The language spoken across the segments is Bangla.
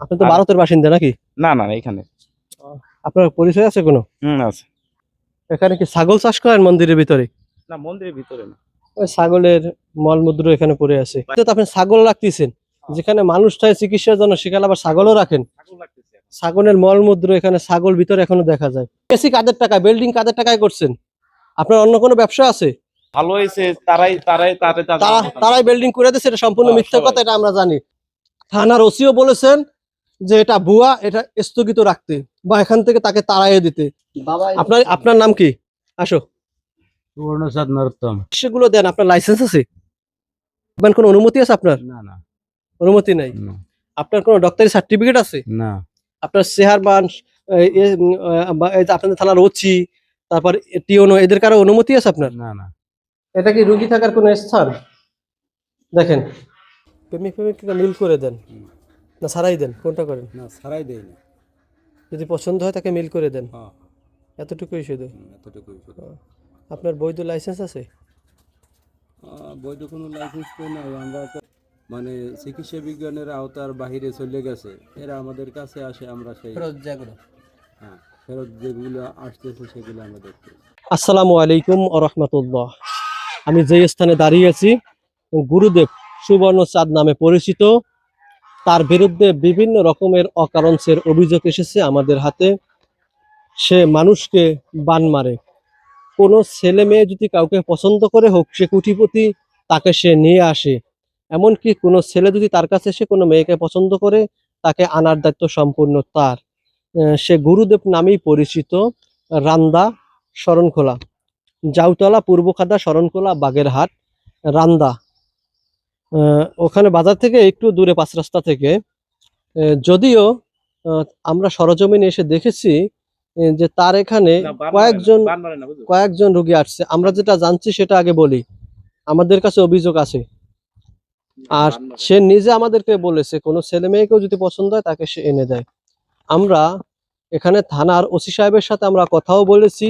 আপনি তো ভারতের বাসিন্দা নাকি? না না এখানে। আপনার পরিচয় আছে কোনো? হুম আছে। এখানে কি ছাগল চাষ করেন মন্দিরের ভিতরে? না মন্দিরের ভিতরে না। ওই ছাগলের মলমূত্র এখানে পড়ে আছে। তো আপনি ছাগল রাখতেছেন যেখানে মানুষ চায় চিকিৎসার জন্য সেখানে আবার ছাগলও রাখেন? ছাগলের মলমূত্র এখানে ছাগল ভিতরে এখনও দেখা যায়। এসি কাদের টাকায় বিল্ডিং কাদের টাকায় করছেন? আপনার অন্য কোনো ব্যবসা আছে? ভালো হয়েছে তারাই তারাই তারাই তারাই। বিল্ডিং করে দিচ্ছে এটা সম্পূর্ণ হ্যাঁ, মিথ্যা কথা এটা আমরা জানি। থানার ওসিও বলেছেন যে এটা ভুয়া এটা স্থগিত রাখতে বা এখান থেকে তাকে তাড়াইয়ে দিতে। আপনার আপনার নাম কি? আসো। নরোত্তম। সেগুলো দেন আপনার লাইসেন্স আছে? আপনার কোনো অনুমতি আছে আপনার? না না। অনুমতি নাই? আপনার কোনো ডক্টরি সার্টিফিকেট আছে? না। আপনার চেয়ারম্যান আপনাদের থানার ওচি তারপর টিওনো এদের কারও অনুমতি আছে আপনার? না না। এটা কি রুগী থাকার কোনো স্থান? দেখেন। প্রেমিক প্রেমিককে মিল করে দেন। না ছাড়াই দেন কোনটা করেন? না ছাড়াই দেই না। যদি পছন্দ হয় তাকে মিল করে দেন। হ্যাঁ এতটুকুই শুধু? এতটুকুই শুধু। আপনার বৈধ লাইসেন্স আছে? বৈধ কোনো লাইসেন্স তো নাই। আমরা তো মানে চিকিৎসা বিজ্ঞানের আওতার বাহিরে চলে গেছে। এরা আমাদের কাছে আসে আমরা সেই হ্যাঁ ফেরত যেগুলো আসতেছে সেগুলো আমরা দেখতে আসসালামু আলাইকুম রহমতুল্লাহ। আমি যে স্থানে দাঁড়িয়ে আছি গুরুদেব সুবর্ণ চাঁদ নামে পরিচিত। তার বিরুদ্ধে বিভিন্ন রকমের অকারণসের অভিযোগ এসেছে আমাদের হাতে। সে মানুষকে বান মারে। কোনো ছেলে মেয়ে যদি কাউকে পছন্দ করে হোক, সে কুটিপতি, তাকে সে নিয়ে আসে। এমনকি কোনো ছেলে যদি তার কাছে এসে কোনো মেয়েকে পছন্দ করে, তাকে আনার দায়িত্ব সম্পূর্ণ তার। সে গুরুদেব নামেই পরিচিত রান্দা শরণখোলা। জাউতলা পূর্বখাদা শরণখোলা বাগেরহাট, রান্দা। ওখানে বাজার থেকে একটু দূরে পাঁচ রাস্তা থেকে। যদিও আমরা সরজমিনে এসে দেখেছি যে তার এখানে কয়েকজন কয়েকজন রোগী আসছে। আমরা যেটা জানছি সেটা আগে বলি। আমাদের কাছে অভিযোগ আছে। আর সে নিজে আমাদেরকে বলেছে কোনো ছেলে মেয়েকেও যদি পছন্দ হয় তাকে সে এনে দেয়। আমরা এখানে থানার ওসি সাহেবের সাথে আমরা কথাও বলেছি।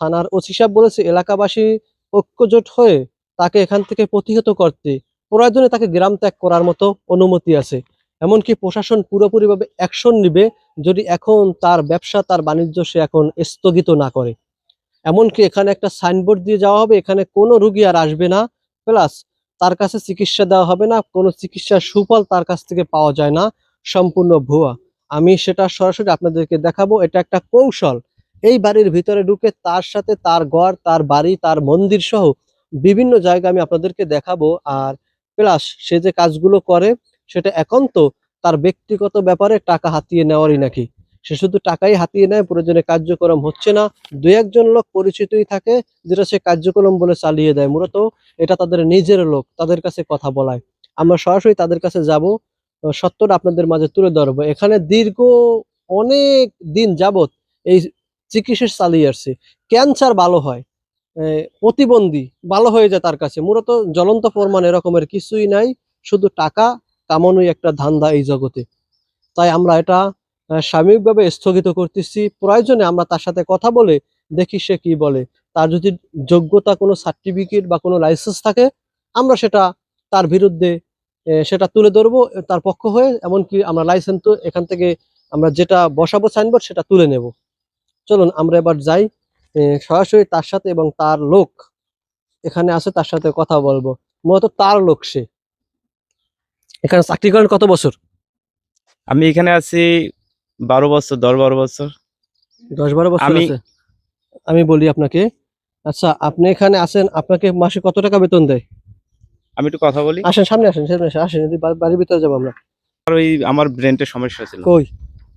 থানার ওসি সাহেব বলেছে এলাকাবাসী ঐক্যজোট হয়ে তাকে এখান থেকে প্রতিহত করতে প্রয়োজনে তাকে গ্রাম ত্যাগ করার মতো অনুমতি আছে। এমনকি প্রশাসন পুরোপুরিভাবে অ্যাকশন নিবে যদি এখন তার ব্যবসা, তার বাণিজ্য সে এখন স্থগিত না করে। এমনকি এখানে একটা সাইনবোর্ড দিয়ে যাওয়া হবে, এখানে কোনো রুগী আর আসবে না। প্লাস তার কাছে চিকিৎসা দেওয়া হবে না, কোনো চিকিৎসার সুফল তার কাছ থেকে পাওয়া যায় না, সম্পূর্ণ ভুয়া। আমি সেটা সরাসরি আপনাদেরকে দেখাবো, এটা একটা কৌশল। এই বাড়ির ভিতরে ঢুকে তার সাথে তার ঘর, তার বাড়ি, তার মন্দির সহ বিভিন্ন জায়গা আমি আপনাদেরকে দেখাবো। আর প্লাস সে যে কাজগুলো করে, সেটা একান্ত তার ব্যক্তিগত ব্যাপারে টাকা হাতিয়ে নেওয়ারই নাকি। সে শুধু টাকাই হাতিয়ে নেয়, প্রয়োজনে কার্যক্রম হচ্ছে না। দু একজন লোক পরিচিতই থাকে, যেটা সে কার্যক্রম বলে চালিয়ে দেয়। মূলত এটা তাদের নিজের লোক, তাদের কাছে কথা বলায়। আমরা সরাসরি তাদের কাছে যাব, সত্যটা আপনাদের মাঝে তুলে ধরবো। এখানে দীর্ঘ অনেক দিন যাবত এই চিকিৎসা চালিয়ে আসছে। ক্যান্সার ভালো হয় প্রতিবন্ধী, ভালো হয়ে যায় তার কাছে। মূলত জ্বলন্ত প্রমাণ এরকমের কিছুই নাই, শুধু টাকা কামানোই একটা ধান্দা এই জগতে। তাই আমরা এটা সাময়িকভাবে স্থগিত করতেছি। প্রয়োজনে আমরা তার সাথে কথা বলে দেখি সে কি বলে। তার যদি যোগ্যতা কোনো সার্টিফিকেট বা কোনো লাইসেন্স থাকে, আমরা সেটা তার বিরুদ্ধে সেটা তুলে ধরবো তার পক্ষ হয়ে। এমনকি আমরা লাইসেন্স তো এখান থেকে আমরা যেটা বসাবো সাইনবোর্ড সেটা তুলে নেব। চলুন আমরা এবার যাই। সরাসরি তার সাথে এবং তার লোক এখানে আছে তার সাথে কথা বলব। মূলত তার লোক সে। এখানে চাকরি করেন কত বছর? আমি এখানে আছি বারো বছর দশ বারো বছর। দশ বারো বছর আমি- আমি বলি আপনাকে। আচ্ছা আপনি এখানে আসেন আপনাকে মাসে কত টাকা বেতন দেয়? আমি একটু কথা বলি। আসেন সামনে আসেন সামনে আসেন আসেন বাড়ির ভিতরে যাব আমরা। আর ওই আমার ব্রেনটের সমস্যা ছিল। কই?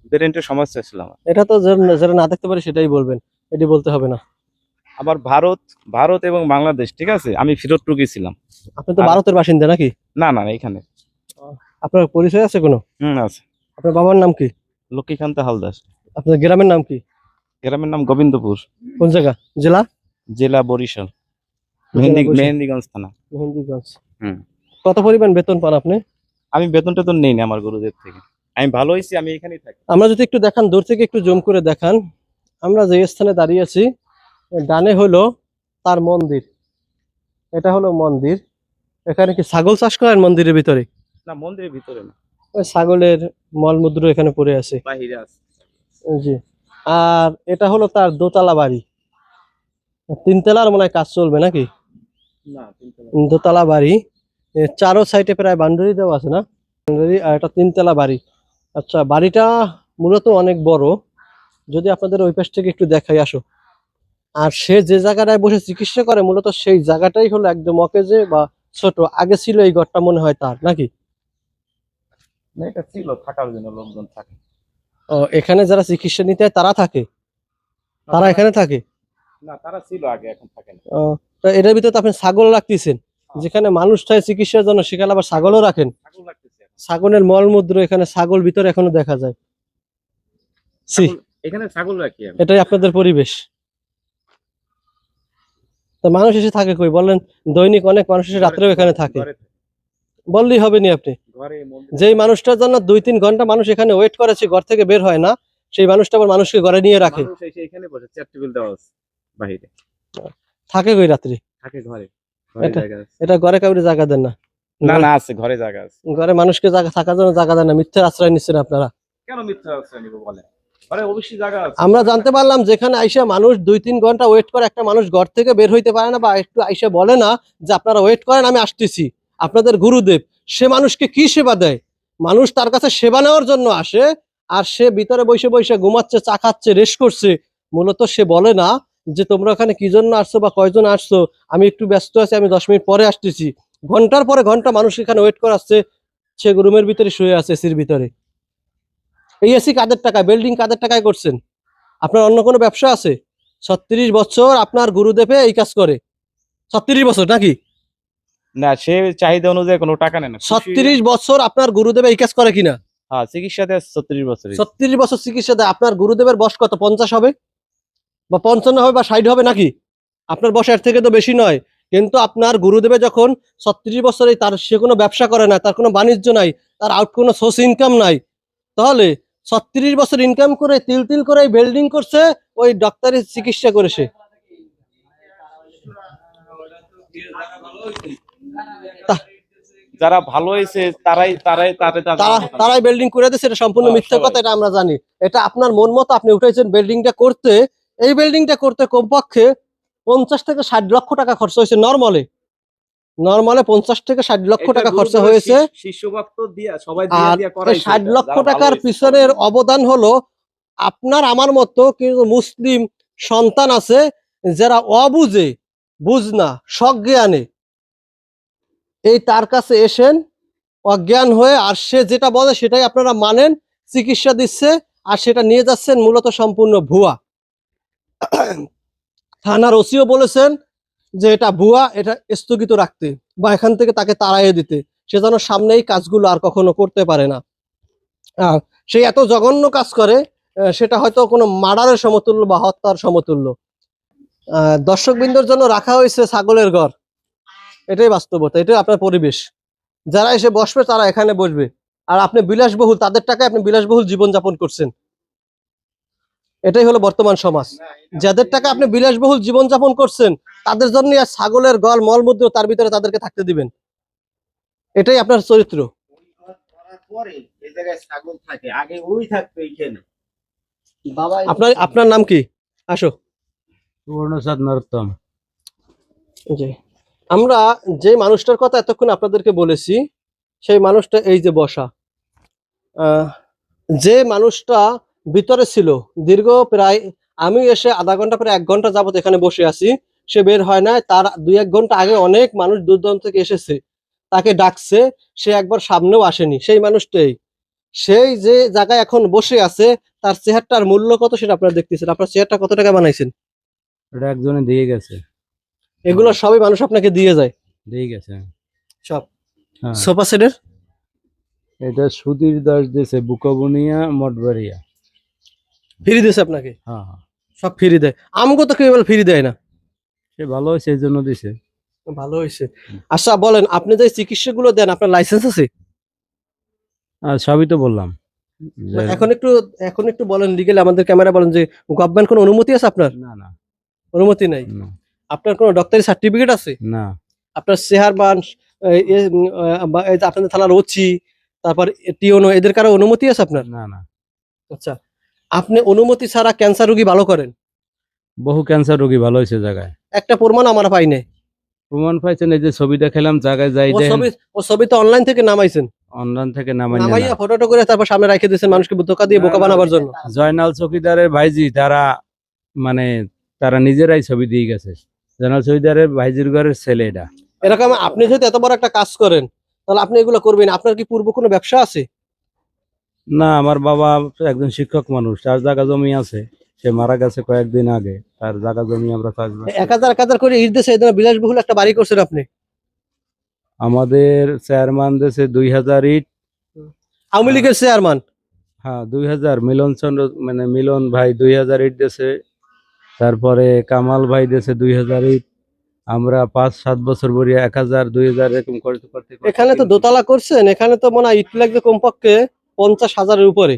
ব্রেনটের সমস্যা ছিল আমার। এটা তো যারা না দেখতে পারে সেটাই বলবেন। এটি বলতে হবে না। আবার ভারত ভারত এবং বাংলাদেশ ঠিক আছে? আমি ফিরত রুগী ছিলাম। আপনি তো ভারতের বাসিন্দা নাকি? না না এখানে। আপনার পরিচয় আছে কোনো? হুম আছে। আপনার বাবার নাম কি? লক্ষ্মীকান্ত হালদাস আপনার গ্রামের নাম কি? গ্রামের নাম গোবিন্দপুর। কোন জায়গা? জেলা? জেলা বরিশাল। মেহেন্দি মেহেন্দিগঞ্জ থানা। মেহেন্দিগঞ্জ। হুম। কত পরিমাণ বেতন পান আপনি? আমি বেতন টেতন নেই না আমার গুরুদেব থেকে। আমি ভালো হয়েছি আমি এখানেই থাকি। আমরা যদি একটু দেখান দূর থেকে একটু জুম করে দেখান। আমরা যে স্থানে দাঁড়িয়ে আছি ডানে হলো তার মন্দির। এটা হলো মন্দির। এখানে কি ছাগল চাষ করেন মন্দিরের ভিতরে? না মন্দিরের ভিতরে না। ওই ছাগলের মলমূত্র এখানে পড়ে আছে। বাহিরে আছে। জি। আর এটা হলো তার দোতলা বাড়ি। তিনতলার মনে হয় কাজ চলবে নাকি? না দোতলা বাড়ি। চারো সাইডে প্রায় বাউন্ডারি দেওয়া আছে না? বাউন্ডারি আর এটা তিনতলা বাড়ি। আচ্ছা বাড়িটা মূলত অনেক বড়। যদি আপনাদের ওই পাশ থেকে একটু দেখাই আসো। আর সে যে জায়গাটায় বসে চিকিৎসা করে মূলত সেই জায়গাটাই হলো একদম অকেজে বা ছোট। আগে ছিল এই ঘরটা মনে হয় তার নাকি? না, এটা ছিল থাকার জন্য লোকজন থাকে। ও এখানে যারা চিকিৎসা নিতে হয় তারা থাকে? তারা এখানে থাকে? না তারা ছিল আগে এখন থাকে না। ও, তো এটার ভিতরে তো আপনি ছাগল রাখতেছেন। যেখানে মানুষ চায় চিকিৎসার জন্য সেখানে আবার ছাগলও রাখেন? ছাগল রাখতেছে ছাগলের মলমূত্র এখানে ছাগল ভিতরে এখনও দেখা যায়। সি। এখানে ছাগল রাখি আমি। এটাই আপনাদের পরিবেশ। তো মানুষ এসে থাকে কই? বলেন দৈনিক অনেক মানুষ এসে রাত্রেও এখানে থাকে। বললেই হবে নি আপনি? যেই মানুষটার জন্য দুই তিন ঘণ্টা মানুষ এখানে ওয়েট করেছে ঘর থেকে বের হয় না সেই মানুষটা আবার মানুষকে ঘরে নিয়ে রাখে। এখানে বসে চেয়ার টেবিল দেওয়া বাহিরে। থাকে কই রাত্রি? থাকে ঘরে এটা- এটা ঘরে কাউরে জায়গা দেন না। না না আছে ঘরে জায়গা আছে। ঘরে মানুষকে জায়গা থাকার জন্য জায়গা দেন না। মিথ্যের আশ্রয় নিচ্ছেন আপনারা। কেন মিথ্যা আছে নিব বলে আমরা জানতে পারলাম যেখানে আইসা মানুষ দুই, তিন ঘণ্টা ওয়েট করে একটা মানুষ ঘর থেকে বের হইতে পারে না বা একটু আইসা বলে না যে, আপনারা ওয়েট করেন, আমি আসতেছি। আপনাদের গুরুদেব, সে মানুষকে কি সেবা দেয়? মানুষ তার কাছে সেবা নেওয়ার জন্য আসে আর সে ভিতরে বসে বসে ঘুমাচ্ছে, চা খাচ্ছে করছে। মূলত সে বলে না যে, তোমরা ওখানে কি জন্য আসছো বা কয়জন আসছো? আমি একটু ব্যস্ত আছি, আমি দশ মিনিট পরে আসতেছি। ঘণ্টার পরে ঘণ্টা মানুষ এখানে ওয়েট করাচ্ছে। সে রুমের ভিতরে শুয়ে আছে এসির ভিতরে। এই এসি কাদের টাকা বিল্ডিং কাদের টাকায় করছেন? আপনার অন্য কোনো ব্যবসা আছে? ছত্রিশ বছর আপনার গুরুদেবে এই কাজ করে। ছত্রিশ বছর নাকি? না সে চাহিদা অনুযায়ী কোনো টাকা নেয় না। খুশি- ছত্রিশ বছর আপনার গুরুদেবে এই কাজ করে কিনা? হ্যাঁ চিকিৎসাতে ছত্রিশ বছর ছত্রিশ বছর চিকিৎসা দেয়। আপনার গুরুদেবের বয়স কত? পঞ্চাশ হবে? বা পঞ্চান্ন হবে বা ষাট হবে নাকি? আপনার বয়স এর থেকে তো বেশি নয়। কিন্তু আপনার গুরুদেবে যখন ছত্রিশ বছরে তার সে কোনো ব্যবসা করে না তার কোনো বাণিজ্য নাই তার আউট কোনো সোর্স ইনকাম নাই। তাহলে ছত্রিশ বছর ইনকাম করে তিল তিল করে বিল্ডিং করছে ওই ডাক্তারের চিকিৎসা করেছে। যারা ভালো হয়েছে তারাই তারাই তারাই তারা তারাই বিল্ডিং করে দিচ্ছে এটা সম্পূর্ণ হ্যাঁ, মিথ্যা কথা এটা আমরা জানি। এটা আপনার মন মতো আপনি উঠেছেন বিল্ডিংটা করতে। এই বিল্ডিংটা করতে কমপক্ষে পঞ্চাশ থেকে ষাট লক্ষ টাকা খরচ হয়েছে নর্মালে নর্মালে পঞ্চাশ থেকে ষাট লক্ষ টাকা খরচ হয়েছে। আর ষাট লক্ষ টাকার পিছনের অবদান হলো আপনার আমার মতো কিন্তু মুসলিম সন্তান আছে যারা অবুঝে বুঝ না সজ্ঞানে। এই তার কাছে এসেন অজ্ঞান হয়ে আর সে যেটা বলে সেটাই আপনারা মানেন চিকিৎসা দিচ্ছে আর সেটা নিয়ে যাচ্ছেন মূলত সম্পূর্ণ ভুয়া। থানার ওসিও বলেছেন যে এটা ভুয়া, এটা স্থগিত রাখতে বা এখান থেকে তাকে তাড়াইয়ে দিতে। সে যেন সামনেই কাজগুলো আর কখনো করতে পারে না। সে এত জঘন্য কাজ করে সেটা হয়তো কোনো মার্ডারের সমতুল্য বা হত্যার সমতুল্য। দর্শকবৃন্দর জন্য রাখা হয়েছে ছাগলের ঘর। এটাই বাস্তবতা, এটাই আপনার পরিবেশ। যারা এসে বসবে, তারা এখানে বসবে। আর আপনি বিলাসবহুল, তাদের টাকায় আপনি বিলাসবহুল জীবনযাপন করছেন। এটাই হলো বর্তমান সমাজ। যাদের টাকা আপনি বিলাসবহুল জীবনযাপন করছেন তাদের জন্য ছাগলের গল মলমূত্র তার ভিতরে তাদেরকে থাকতে দিবেন। এটাই আপনার চরিত্র। পরে আপনার আপনার নাম কি? আসো। জি। আমরা যে মানুষটার কথা এতক্ষণ আপনাদেরকে বলেছি সেই মানুষটা এই যে বসা। আহ, যে মানুষটা ভিতরে ছিল দীর্ঘ প্রায় আমি এসে আধা ঘণ্টা প্রায় এক ঘণ্টা যাবত এখানে বসে আছি। সে বের হয় না তার দুই এক ঘণ্টা আগে অনেক মানুষ দূর দূরান্ত থেকে এসেছে। তাকে ডাকছে সে একবার সামনেও আসেনি। সেই মানুষটাই। সেই যে জায়গায় এখন বসে আছে তার চেহারটার মূল্য কত সেটা আপনারা দেখতেছেন? আপনার চেহারটা কত টাকা বানাইছেন? এটা একজনে দিয়ে গেছে। এগুলো সবই মানুষ আপনাকে দিয়ে যায়। দিয়ে গেছে। সব। হ্যাঁ। সোফা সেটের? এটা সুধীর দাস দিয়েছে বুকবনিয়া মঠবাড়িয়া। ফ্রি দিয়েছে আপনাকে? হ্যাঁ হ্যাঁ। সব ফ্রি দেয়। আমগো তো কেউ ফ্রি দেয় না। সে ভালো হয়েছে এই জন্য দিছে। ভালো হয়েছে। আচ্ছা বলেন আপনি যে চিকিৎসা গুলো দেন আপনার লাইসেন্স আছে? আর সবই তো বললাম। এখন একটু এখন একটু বলেন লিগেল আমাদের ক্যামেরা বলেন যে গভর্নমেন্ট কোনো অনুমতি আছে আপনার? না না। অনুমতি নাই? আপনার কোনো ডক্টরি সার্টিফিকেট আছে? না। আপনার চেহার বান এই- এই, উম, আহ, বা এই যে আপনাদের থানার ওচি তারপর টিওনো এদের কারও অনুমতি আছে আপনার? না না। আচ্ছা আপনি অনুমতি ছাড়া ক্যান্সার রোগী ভালো করেন? বহু ক্যান্সার রোগী ভালো হয়েছে জায়গায়। একটা প্রমাণ আমরা পাই নাই প্রমাণ পাইছেন এই যে ছবি দেখালাম জায়গায় যাই ও ছবি ও ছবি তো অনলাইন থেকে নামাইছেন। অনলাইন থেকে নামাই নামাইয়া ফটোটো করে তারপর সামনে রেখে দিয়েছেন মানুষকে ধোকা দিয়ে বোকা বানাবার জন্য। জয়নাল চৌকিদারের ভাইজি তারা মানে তারা নিজেরাই ছবি দিয়ে গেছে। জয়নাল চৌকিদারের ভাইজির ঘরের ছেলে এটা। এরকম আপনি যদি এত বড় একটা কাজ করেন তাহলে আপনি এগুলো করবেন। আপনার কি পূর্ব কোনো ব্যবসা আছে? না আমার বাবা একজন শিক্ষক মানুষ তার জায়গা জমি আছে। সে মারা গেছে কয়েকদিন আগে তার জায়গা জমি আমরা চাষবাস এক হাজার এক হাজার করে ইট দেশে বিলাসবহুল একটা বাড়ি করছেন আপনি? আমাদের চেয়ারম্যান দেশে দুই হাজার ইট। আওয়ামী লীগের চেয়ারম্যান? হ্যাঁ দুই হাজার মিলন চন্দ্র মানে মিলন ভাই দুই হাজার ইট দেশে তারপরে কামাল ভাই দেশে দুই হাজার ইট। আমরা পাঁচ সাত বছর ভরি এক হাজার দুই হাজার এরকম করতে করতে এখানে তো দোতলা করছেন এখানে তো মনে হয় ইট লাগবে কমপক্ষে পঞ্চাশ হাজারের উপরে।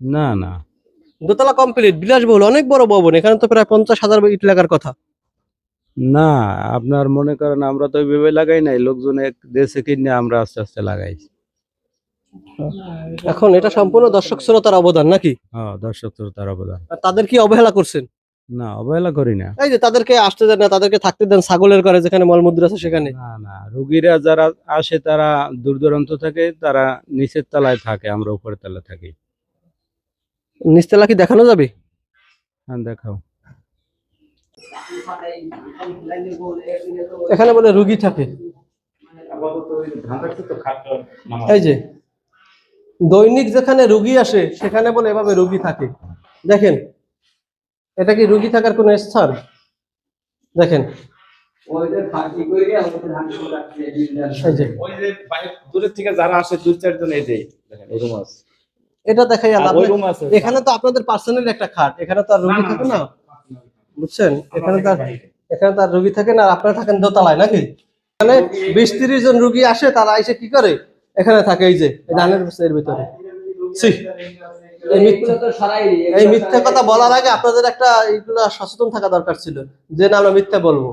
না না। দোতলা কমপ্লিট বিলাসবহুল অনেক বড় ভবন এখানে তো প্রায় পঞ্চাশ হাজার ইট লাগার কথা। না আপনার মনে করেন আমরা তো ওইভাবে লাগাই নাই লোকজন এক দেশে কিনে আমরা আস্তে আস্তে লাগাই এখন এটা সম্পূর্ণ দর্শক শ্রোতার অবদান নাকি? হ্যাঁ দর্শক শ্রোতার অবদান। আর তাদের কি অবহেলা করছেন? না অবহেলা করি না। এই যে তাদেরকে আসতে দেন না তাদেরকে থাকতে দেন ছাগলের করে যেখানে মলমুদ্রা আছে সেখানে। না না রুগীরা যারা আসে তারা দূর দূরান্ত থাকে তারা নিচের তলায় থাকে আমরা উপরের তলায় থাকি। নিচতলা কি দেখানো যাবে? হ্যাঁ দেখাও। এখানে বলে রুগী থাকে। এই যে দৈনিক যেখানে রুগী আসে সেখানে বলে এভাবে রুগী থাকে। দেখেন এটা কি রুগী থাকার কোন স্থান? দেখেন। এই যে। ওই যে বাইরে দূরের থেকে যারা আসে দুই চারজন এই যে দেখেন এই আছে এটা দেখাই আর এখানে তো আপনাদের পার্সোনাল একটা খাট এখানে তো আর রুগী থাকে না? বুঝছেন? এখানে তার এখানে তার রুগী থাকে না আর আপনারা থাকেন দোতলায় নাকি? এখানে বিশ তিরিশ জন রুগী আসে তারা এসে কি করে? এখানে থাকে এই যে এই ধানের বস্তার ভিতরে। এই মিথ্যা এই মিথ্যা কথা বলার আগে আপনাদের একটা এইগুলা সচেতন থাকা দরকার ছিল যে না আমরা মিথ্যা বলব।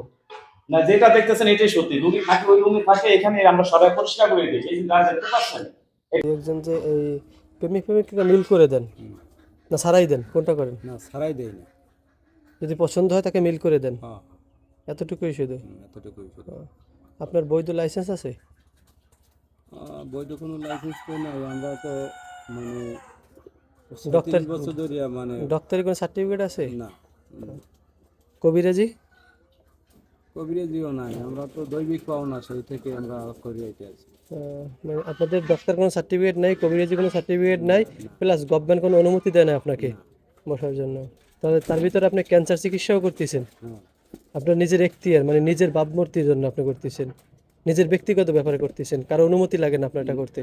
না যেটা দেখতেছেন এটাই সত্যি। রুগী থাকে ওই রুমে থাকে এখানে আমরা সবাই পরিষ্কার করে দিই। এই যে দেখতে পাচ্ছেন? একজন যে এই প্রেমিক প্রেমিককে মিল করে দেন? না সারাই দেন? কোনটা করেন? না ছাড়াই দেই না। যদি পছন্দ হয় তাকে মিল করে দেন? হ্যাঁ। এতটুকুই শুধু? এতটুকুই শুধু। আপনার বৈধ লাইসেন্স আছে? বৈধ কোনো লাইসেন্স তো নাই। আমরা তো মানে ডক্টর- বছর ধরে মানে ডক্টরি কোনো সার্টিফিকেট আছে? না। কবিরাজি? কবিরাজিও নাই আমরা তো দৈবিক পাও না সেই থেকে আমরা করি আইতে আছি মানে আপনাদের ডক্টর কোনো সার্টিফিকেট নাই কবিরাজি কোনো সার্টিফিকেট নাই প্লাস গভর্নমেন্ট কোনো অনুমতি দেয় না আপনাকে বসার জন্য। তাহলে তার ভিতরে আপনি ক্যান্সার চিকিৎসাও করতেছেন। হ্যাঁ। আপনার নিজের এখতিয়ার মানে নিজের ভাবমূর্তির জন্য আপনি করতেছেন। নিজের ব্যক্তিগত ব্যাপারে করতেছেন কারও অনুমতি লাগে না আপনার এটা করতে।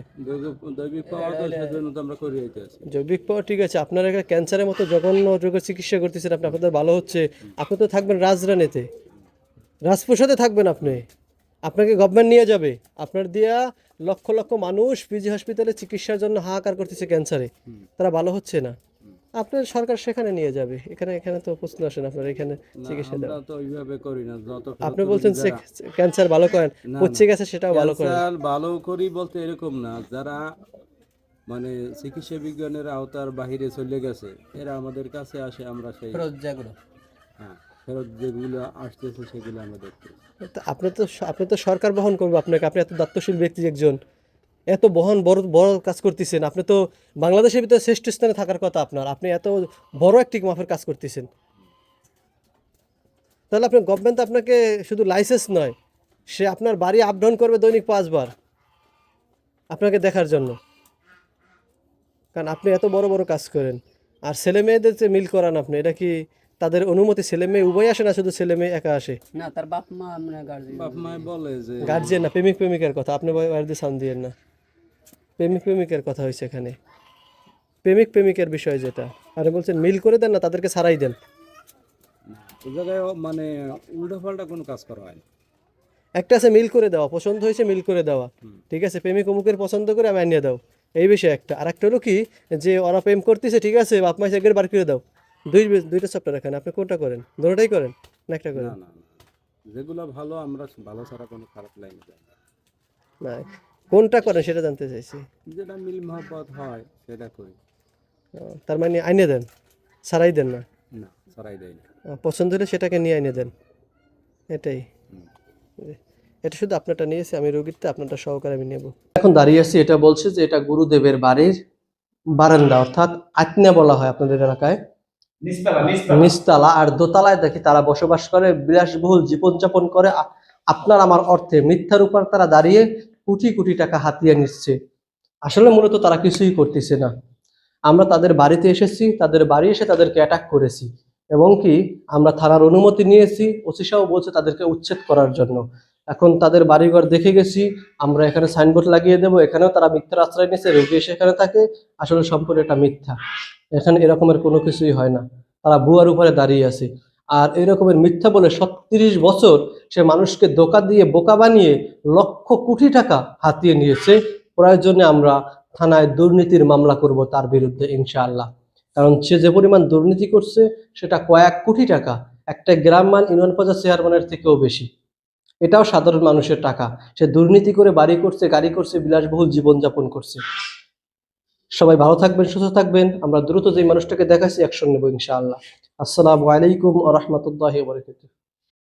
জৈবিক পাওয়া ঠিক আছে আপনারা ক্যান্সারের মতো জঘন্য রোগের চিকিৎসা করতেছেন আপনি আপনাদের ভালো হচ্ছে। আপনি তো থাকবেন রাজরানীতে রাজপ্রসাদে থাকবেন আপনি। আপনাকে গভর্নমেন্ট নিয়ে যাবে। আপনার দিয়া লক্ষ লক্ষ মানুষ পিজি হসপিটালে চিকিৎসার জন্য হাহাকার করতেছে ক্যান্সারে তারা ভালো হচ্ছে না। আপনার সরকার সেখানে নিয়ে যাবে। এখানে এখানে তো প্রশ্ন আসে না আপনার এখানে চিকিৎসা দেওয়া। তো করি না যত আপনি বলছেন ক্যান্সার ভালো করেন। পচে গেছে সেটাও ভালো করেন। ভালো করি বলতে এরকম না যারা মানে চিকিৎসা বিজ্ঞানের আওতার বাহিরে চলে গেছে এরা আমাদের কাছে আসে আমরা সেই হ্যাঁ। ফেরত যেগুলো আসতেছে, সেগুলো আমরা দেখতে আপনি তো আপনি তো সরকার বহন করবে আপনাকে, আপনি এত দায়িত্বশীল ব্যক্তি একজন। এত বহন, বড় বড় কাজ করতেছেন। আপনি তো বাংলাদেশের ভিতরে শ্রেষ্ঠ স্থানে থাকার কথা আপনার। আপনি এত বড় একটি মাফের কাজ করতেছেন। তাহলে আপনার গভর্নমেন্ট আপনাকে শুধু লাইসেন্স নয়, সে আপনার বাড়ি আপ ডাউন করবে দৈনিক পাঁচবার, আপনাকে দেখার জন্য। কারণ আপনি এত বড় বড় কাজ করেন। আর ছেলে মেয়েদের যে মিল করান আপনি, এটা কি তাদের অনুমতি ছেলে মেয়ে উভয় আসে না শুধু ছেলে মেয়ে একা আসে? না তার বাপ মা আমরা গার্জেন বাপ মায় বলে যে গার্জিয়ান না প্রেমিক প্রেমিকার কথা। আপনি বাড়িতে সাউন্ড দিয়েন না। প্রেমিক প্রেমিকের কথা হয়েছে এখানে। প্রেমিক প্রেমিকের বিষয় যেটা। আরে বলছেন মিল করে দেন না তাদেরকে ছাড়াই দেন। ওই জায়গায় মানে উল্টো পাল্টা কোনো কাজ করা হয় না একটা আছে মিল করে দেওয়া। পছন্দ হয়েছে মিল করে দেওয়া। ঠিক আছে প্রেমিক অমুকের পছন্দ করে আমি আনিয়ে দাও। এই বিষয়ে একটা। আর একটা হলো কি যে ওরা প্রেম করতেছে ঠিক আছে বাপ মাই সেকের বার করে দাও। দুই দুইটা চ্যাপ্টার এখানে আপনি কোনটা করেন? দুটোটাই করেন? না একটা করেন? না না যেগুলো ভালো আমরা ভালো ছাড়া কোনো খারাপ লাইনে যাই না। কোনটা করেন সেটা জানতে চাইছি। যেটা মিল মহব্বত হয় সেটা করি। তার মানে আইনে দেন? ছাড়াই দেন না? না সরাই দেয় না। পছন্দ হলে সেটাকে নিয়ে আইনে দেন। এটাই। এটা শুধু আপনারটা নিয়েছি আমি রোগীরটা আপনারটা সহকারে আমি নেব। এখন দাঁড়িয়ে আছি এটা বলছে যে এটা গুরুদেবের বাড়ির বারান্দা অর্থাৎ আতনা বলা হয় আপনাদের এলাকায়। নিচতলা আর দোতলায় দেখি তারা বসবাস করে, বিলাসবহুল জীবনযাপন করে। আপনার আমার অর্থে মিথ্যার উপর তারা দাঁড়িয়ে কোটি কোটি টাকা হাতিয়ে নিচ্ছে। আসলে মূলত তারা কিছুই করতেছে না। আমরা তাদের বাড়িতে এসেছি, তাদের বাড়ি এসে তাদেরকে অ্যাটাক করেছি। এবং কি, আমরা থানার অনুমতি নিয়েছি ওসি সাহেব বলছে তাদেরকে উচ্ছেদ করার জন্য। এখন তাদের বাড়িঘর দেখে গেছি, আমরা এখানে সাইনবোর্ড লাগিয়ে দেবো, এখানেও তারা মিথ্যার আশ্রয় নিয়েছে, রোগী এসে এখানে থাকে। আসলে সম্পূর্ণ এটা মিথ্যা। এখানে এরকমের কোনো কিছুই হয় না। তারা বুয়ার উপরে দাঁড়িয়ে আছে। আর এরকমের মিথ্যা বলে সত্তিরিশ বছর সে মানুষকে দোকা দিয়ে, বোকা বানিয়ে লক্ষ কোটি টাকা হাতিয়ে নিয়েছে। প্রয়োজনে আমরা থানায় দুর্নীতির মামলা করব তার বিরুদ্ধে ইনশাআল্লাহ। কারণ সে যে পরিমাণ দুর্নীতি করছে, সেটা কয়েক কোটি টাকা। একটা গ্রামমান ইউনিয়ন পর্যায়ে চেয়ারম্যানের থেকেও বেশি। এটাও সাধারণ মানুষের টাকা। সে দুর্নীতি করে বাড়ি করছে, গাড়ি করছে, বিলাসবহুল জীবনযাপন করছে। সবাই ভালো থাকবেন, সুস্থ থাকবেন। আমরা দ্রুত যে মানুষটাকে দেখাচ্ছি অ্যাকশন নেব ইনশাআল্লাহ। আসসালামু আলাইকুম আ রহমতুল্লাহ বরকাতুহ।